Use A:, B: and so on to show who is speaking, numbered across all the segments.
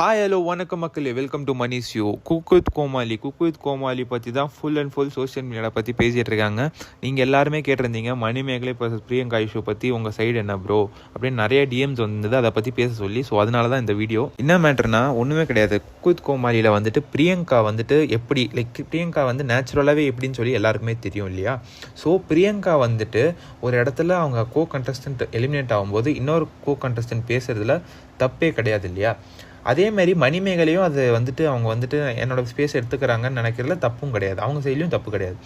A: Hi hello வணக்கம் மக்களே. Welcome to Mani show cook with Comali cook with Comali பற்றி தான் ஃபுல் அண்ட் ஃபுல் சோஷியல் மீடியாவை பற்றி பேசிகிட்டு இருக்காங்க. நீங்கள் எல்லாருமே கேட்டிருந்தீங்க மணிமேகலை இப்போ பிரியங்கா இஷ்யூ பற்றி உங்கள் சைடு என்ன ப்ரோ அப்படின்னு நிறைய டிஎம்ஸ் வந்தது அதை பற்றி பேச சொல்லி ஸோ அதனால தான் இந்த வீடியோ என்ன மேட்டர்னா ஒன்றுமே கிடையாது. குக் வித் கோமாளியில் வந்துட்டு பிரியங்கா வந்துட்டு எப்படி லைக் பிரியங்கா வந்து நேச்சுரலாகவே எப்படின்னு சொல்லி எல்லாருக்குமே தெரியும் இல்லையா? ஸோ பிரியங்கா வந்துட்டு ஒரு இடத்துல அவங்க கோ கண்டஸ்டன்ட் எலிமினேட் ஆகும்போது இன்னொரு கோ கண்டஸ்டன்ட் பேசுறதுல தப்பே கிடையாது இல்லையா? அதேமாரி மணிமேகலையும் அது வந்துட்டு அவங்க வந்துட்டு என்னோட ஸ்பேஸ் எடுத்துக்கிறாங்கன்னு நினைக்கிறதுல தப்பும் கிடையாது. அவங்க சைட்லையும் தப்பு கிடையாது.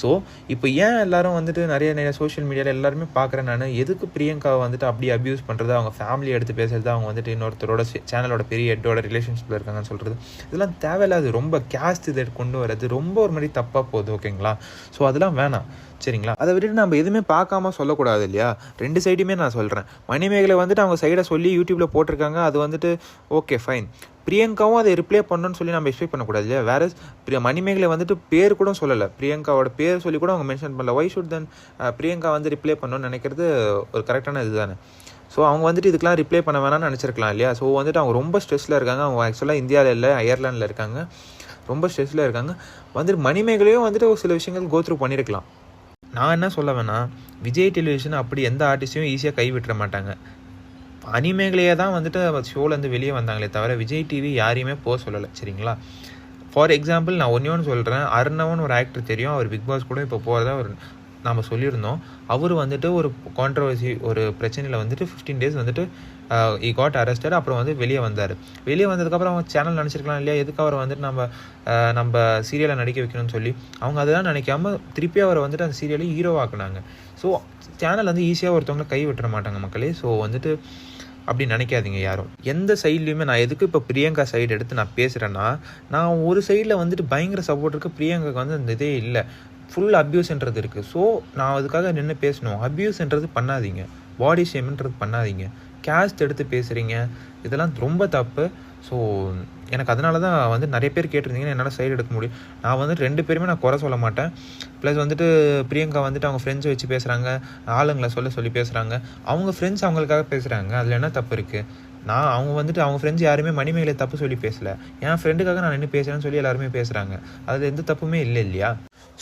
A: ஸோ இப்போ ஏன் எல்லாரும் வந்துட்டு நிறைய நிறைய சோஷியல் மீடியாவில் எல்லாருமே பார்க்குறேன் நான்? எதுக்கு பிரியங்காவை வந்துட்டு அப்படி அப்யூஸ் பண்ணுறது அவங்க ஃபேமிலி எடுத்து பேசுறது அவங்க வந்துட்டு இன்னொருத்தரோட சேனலோட பெரிய ஹெட்டோட ரிலேஷன்ஷிப்பில் இருக்காங்கன்னு சொல்கிறது இதெல்லாம் தேவையில்லாது ரொம்ப கேஸ்ட் இதை கொண்டு வர்றது ரொம்ப ஒரு மாதிரி தப்பாக போகுது ஓகேங்களா ஸோ அதெல்லாம் வேணாம். சரிங்களா? அதை விட்டுட்டு நம்ம எதுவுமே பார்க்காம சொல்லக்கூடாது இல்லையா? ரெண்டு சைடுமே நான் சொல்கிறேன் மணிமேகலை வந்துட்டு அவங்க சைடை சொல்லி யூடியூப்பில் போட்டிருக்காங்க. அது வந்துட்டு ஓகே ஃபைன் பிரியங்காவும் அதை ரிப்ளே பண்ணணும்னு சொல்லி நம்ம எக்ஸ்பெக்ட் பண்ணக்கூடாது இல்லையா? வேற பிரிய மணிமேகலை வந்துட்டு பேர் கூட சொல்லலை. பிரியங்காவோட பேர் சொல்லி கூட அவங்க மென்ஷன் பண்ணல. ஒய் ஷுட் தென் பிரியங்கா வந்து ரிப்ளே பண்ணணும்னு நினைக்கிறது ஒரு கரெக்டான இது தானே ஸோ அவங்க வந்துட்டு இதுக்கெலாம் ரிப்ளை பண்ண வேணாம்னு நினச்சிருக்கலாம் இல்லையா? ஸோ வந்துட்டு அவங்க ரொம்ப ஸ்ட்ரெஸ்ஸில் இருக்காங்க. அவங்க ஆக்சுவலாக இந்தியாவில் இல்லை அயர்லாண்டில் இருக்காங்க. ரொம்ப ஸ்ட்ரெஸ்ஸில் இருக்காங்க. வந்துட்டு மணிமேகலையும் வந்துட்டு ஒரு சில விஷயங்கள் கோத்ரூ பண்ணியிருக்கலாம் நான் என்ன சொல்ல வேணா விஜய் டெலிவிஷன் அப்படி எந்த ஆர்டிஸ்டையும் ஈஸியாக கைவிட்டுற மாட்டாங்க. அனிமேகலையே தான் வந்துட்டு ஷோலேருந்து வெளியே வந்தாங்களே தவிர விஜய் டிவி யாரையுமே போக சொல்லலை சரிங்களா? ஃபார் எக்ஸாம்பிள் நான் ஒன்றே ஒன்று சொல்கிறேன் அருணவன் ஒரு ஆக்டர் தெரியும். அவர் பிக் பாஸ் கூட இப்போ போகிறதா ஒரு நாம் சொல்லியிருந்தோம். அவர் வந்துட்டு ஒரு கான்ட்ரவர்சி ஒரு பிரச்சனையில் வந்துட்டு ஃபிஃப்டீன் டேஸ் வந்துட்டு இ காட் அரெஸ்டட் அப்புறம் வந்து வெளியே வந்தார். வெளியே வந்ததுக்கப்புறம் அவங்க சேனல் நினச்சிருக்கலாம் இல்லையா? எதுக்கு அவரை வந்துட்டு நம்ம நம்ம சீரியலை நடிக்க வைக்கணும்னு சொல்லி. அவங்க அதெல்லாம் நினைக்காம திருப்பி அவரை வந்துட்டு அந்த சீரியலை ஹீரோவாக்குனாங்க ஸோ சேனல் வந்து ஈஸியாக ஒருத்தவங்களை கை விட்டுற மாட்டாங்க மக்களே. ஸோ வந்துட்டு அப்படி நினைக்காதீங்க யாரும். எந்த சைட்லையுமே நான் எதுக்கு இப்போ பிரியங்கா சைடு எடுத்து நான் பேசுகிறேன்னா நான் ஒரு சைடில் வந்துட்டு பயங்கர சப்போர்ட் இருக்குது பிரியங்காவுக்கு வந்து அந்த இதே இல்லை. ஃபுல் அப்யூஸ்ன்றது இருக்குது ஸோ நான் அதுக்காக நின்று பேசணும். அப்யூஸ்ன்றது பண்ணாதீங்க. பாடி ஷேம்ன்றது பண்ணாதீங்க. கேஸ்ட் எடுத்து பேசுகிறீங்க இதெல்லாம் ரொம்ப தப்பு. ஸோ எனக்கு அதனால தான் வந்து நிறைய பேர் கேட்டிருந்தீங்கன்னு என்னால் சைடு எடுக்க முடியும் நான் வந்து ரெண்டு பேருமே நான் குறை சொல்ல மாட்டேன். ப்ளஸ் வந்துட்டு பிரியங்கா வந்துட்டு அவங்க ஃப்ரெண்ட்ஸை வச்சு பேசுகிறாங்க ஆளுங்களை சொல்ல சொல்லி பேசுகிறாங்க அவங்க ஃப்ரெண்ட்ஸ் அவங்களுக்காக பேசுகிறாங்க அதில் என்ன தப்பு இருக்குது நான் அவங்க வந்துட்டு அவங்க ஃப்ரெண்ட்ஸ் யாருமே மணிமேகலை தப்பு சொல்லி பேசலை. என் ஃப்ரெண்டுக்காக நான் நின்று பேசுகிறேன்னு சொல்லி எல்லாருமே பேசுகிறாங்க அது எந்த தப்புமே இல்லை இல்லையா?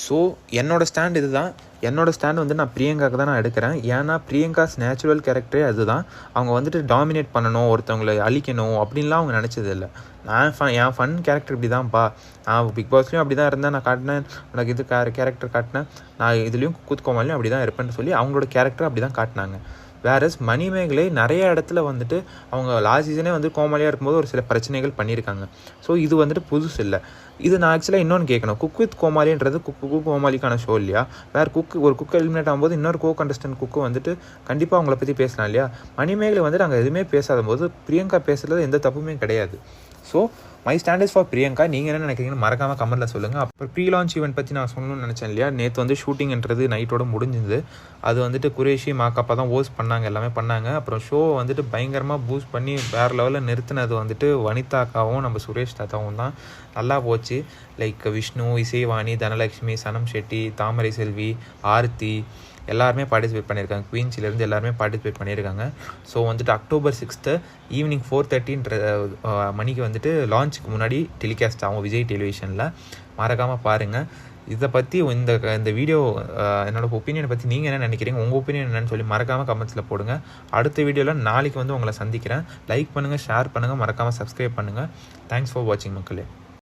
A: ஸோ என்னோடய ஸ்டாண்ட் இதுதான். என்னோட ஸ்டாண்ட் வந்து நான் பிரியங்காவுக்கு தான் நான் எடுக்கிறேன். ஏன்னா பிரியங்காஸ் நேச்சுரல் கேரக்டரே அதுதான். அவங்க வந்துட்டு டாமினேட் பண்ணணும் ஒருத்தவங்களை அழிக்கணும் அப்படின்லாம் அவங்க நினச்சது இல்லை நான் ஃபன் என் ஃபன் கேரக்டர் இப்படி தான்ப்பா நான் பிக் பாஸ்லேயும் அப்படி தான் இருந்தேன். நான் காட்டினேன். உனக்கு இது கேரக்டர் காட்டினேன். நான் இதுலேயும் குத்துக்கோமாலையும் அப்படி தான் இருப்பேன்னு சொல்லி அவங்களோட கேரக்டர் அப்படி தான் காட்டினாங்க. வேறஸ் மணிமேகலை நிறைய இடத்துல வந்துட்டு அவங்க லாஸ்ட் சீசனே வந்து கோமாளியாக இருக்கும்போது ஒரு சில பிரச்சனைகள் பண்ணியிருக்காங்க. ஸோ இது வந்துட்டு புதுசு இல்லை. இது நான் ஆக்சுவலாக இன்னொன்று கேட்கணும். குக் வித் கோமாளின்றது குக் குக் கோமாளிக்கான ஷோ இல்லையா? வேறு குக்கு ஒரு குக் எலிமினேட் ஆகும்போது இன்னொரு கோ கண்டஸ்டன்ட் குக்கு வந்துட்டு கண்டிப்பாக அவங்கள பற்றி பேசலாம் இல்லையா? மணிமேகலை வந்துட்டு அங்கே எதுவுமே பேசாத போது பிரியங்கா பேசுகிறது எந்த தப்புமே கிடையாது. So my standards for Priyanka நீங்கள் என்ன நினைக்கிறீங்கன்னு மறக்காமல் கமெண்ட்டில் சொல்லுங்கள் அப்புறம் ப்ரீ லான்ச் ஈவெண்ட் பற்றி நான் சொல்லணும்னு நினச்சேன் இல்லையா? நேற்று வந்து ஷூட்டிங்ன்றது நைட்டோட முடிஞ்சுது. அது வந்துட்டு குரேஷி மாக்காப்பா தான் ஓஸ் பண்ணாங்க எல்லாமே பண்ணாங்க. அப்புறம் ஷோ வந்துட்டு பயங்கரமாக பூஸ்ட் பண்ணி வேறு லெவலில் நிறுத்தினது வந்துட்டு வனிதாக்காவும் நம்ம சுரேஷ் தாத்தாவும் தான். நல்லா போச்சு. லைக் விஷ்ணு இசைவாணி தனலட்சுமி சனம் ஷெட்டி தாமரை செல்வி ஆர்த்தி எல்லாருமே பார்ட்டிசிபேட் பண்ணியிருக்காங்க. குவீன்ஸிலேருந்து எல்லாருமே பார்ட்டிசிபேட் பண்ணியிருக்காங்க. ஸோ வந்துட்டு அக்டோபர் சிக்ஸ்த்து ஈவினிங் ஃபோர் தேர்ட்டின்ற மணிக்கு வந்துட்டு லான்ச்சுக்கு முன்னாடி டெலிகாஸ்ட் ஆகும் விஜய் டெலிவிஷனில் மறக்காமல் பாருங்கள் இதை பற்றி இந்த இந்த வீடியோ என்னோட ஒப்பீனியனை பற்றி நீங்கள் என்ன நினைக்கிறீங்க? உங்கள் ஒப்பீனியன் என்னன்னு சொல்லி மறக்காமல் கமெண்ட்ஸில் போடுங்க. அடுத்த வீடியோவில் நாளைக்கு வந்து உங்களை சந்திக்கிறேன். லைக் பண்ணுங்கள் ஷேர் பண்ணுங்கள் மறக்காமல் சப்ஸ்கிரைப் பண்ணுங்கள் தேங்க்ஸ் ஃபார் வாட்சிங் மக்களே.